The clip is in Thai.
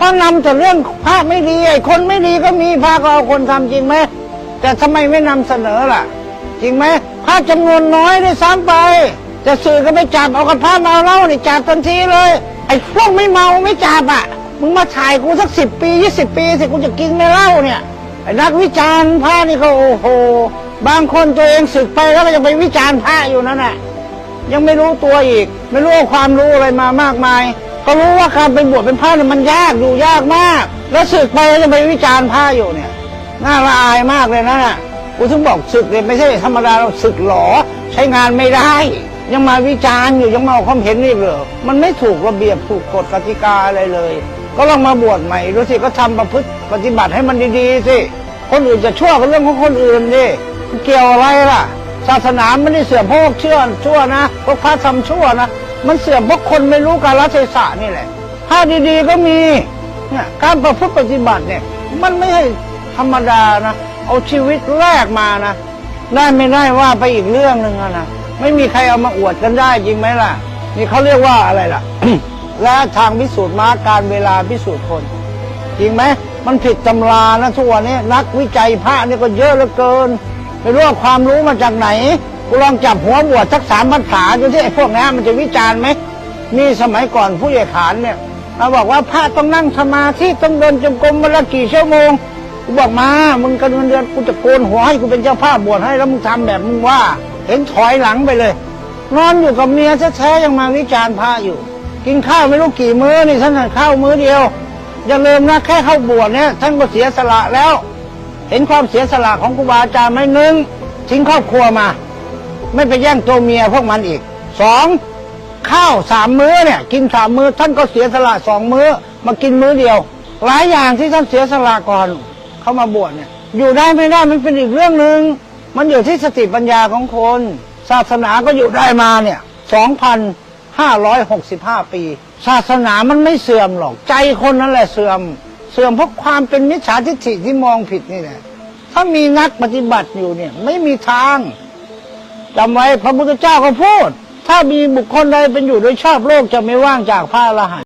เพราะนำแต่เรื่องพระไม่ดีไอ้คนไม่ดีก็มีพระก็เอาคนทำจริงไหมแต่ทำไมไม่นำเสนอล่ะ จริงไหมพระจำนวนน้อยด้วยซ้ำไป จะสื่อก็ไม่จับเอากับพระมาเล้านี่จับทันทีเลย ไอ้พวกไม่เมาไม่จับอะมึงมาถ่ายกูสักสิบปียี่สิบปีสิกูจะกินไม่เล้าเนี่ยไอ้นักวิจารณ์พระนี่ก็โอ้โห บางคนตัวเองศึกไปแล้วก็ยังไปวิจารณ์พระอยู่นั่นแหละยังไม่รู้ตัวอีก ไม่รู้ความรู้อะไรมามากมาย ก็รู้ว่าการเป็นบวชเป็นพระเนี่ยมันยากอยู่ยากมาก แล้วศึกไปแล้วจะไปวิจารณ์พระอยู่เนี่ยน่าละอายมากเลยนะน่ะกูถึงบอกศึกเนี่ยไม่ใช่ธรรมดาเราศึกหลอใช้งานไม่ได้ ยังมาวิจารณ์อยู่ยังมาเอาความเห็นอีกเหรอมันไม่ถูกระเบียบถูกกฎกติกาอะไรเลย ก็ลองมาบวชใหม่ดูสิก็ทำประพฤติปฏิบัติให้มันดีๆสิคนอื่นจะชั่วก็นเรื่องของคนอื่นดิเกี่ยวอะไรล่ะ ศาสนาไม่ได้เสื่อมเพราะพวกเชื่อชั่วนะพวกพระทำชั่วนะ มันเสื่อมเพราะคนไม่รู้กาลเทศะนี่แหละพระดีๆก็มีเนี่ยการประพฤติปฏิบัติเนี่ย มันไม่ใช่ธรรมดานะ เอาชีวิตแรกมานะ ได้ไม่ได้ว่าไปอีกเรื่องหนึ่งนะไม่มีใครเอามาอวดกันได้จริงไหมล่ะ นี่เขาเรียกว่าอะไรล่ะ และทางพิสูจน์มาการเวลาพิสูจน์คน จริงไหมมันผิดตำรานะทุกวันนี้นักวิจัยพระนี่ก็เยอะเหลือเกิน ไม่รู้ว่าความรู้มาจากไหน กูลองจับหัวบวชสักสามพรรษาดูที่ไอ้พวกนี้มันจะวิจารณ์ไหมนี่สมัยก่อนผู้ใหญ่ขานเนี่ยเราบอกว่าพระต้องนั่งสมาธิต้องเดินจงกรมวันละกี่ชั่วโมงกูบอกมา มึงกันเงินเดือนกูจะโกนหัวให้กูเป็นเจ้าภาพบวชให้แล้วมึงทำแบบมึงว่า เห็นถอยหลังไปเลย นอนอยู่กับเมียแท้ๆยังมาวิจารณ์พระอยู่ กินข้าวไม่รู้กี่มื้อนี่ท่านทานข้าวมื้อเดียวอย่าลืมนะแค่เข้าบวชเนี่ยท่านก็เสียสละแล้ว เห็นความเสียสละของครูบาอาจารย์ไหมหนึ่งทิ้งครอบครัวมา ไม่ไปแย่งตัวเมียพวกมันอีกสองข้าวสามมื้อเนี่ยกินสามมื้อท่านก็เสียสละสองมื้อมากินมื้อเดียว หลายอย่างที่ท่านเสียสละก่อนเข้ามาบวชเนี่ย อยู่ได้ไม่ได้มันเป็นอีกเรื่องหนึ่งมันอยู่ที่สติปัญญาของคน ศาสนาก็อยู่ได้มาเนี่ยสองพันห้าร้อยหกสิบห้าปี ศาสนามันไม่เสื่อมหรอก ใจคนนั่นแหละเสื่อม เสื่อมเพราะความเป็นมิจฉาทิฏฐิที่มองผิดนี่แหละถ้ามีนักปฏิบัติอยู่เนี่ย ไม่มีทาง จำไว้พระพุทธเจ้าก็พูด ถ้ามีบุคคลใดเป็นอยู่โดยชอบโลกจะไม่ว่างจากพระอรหันต์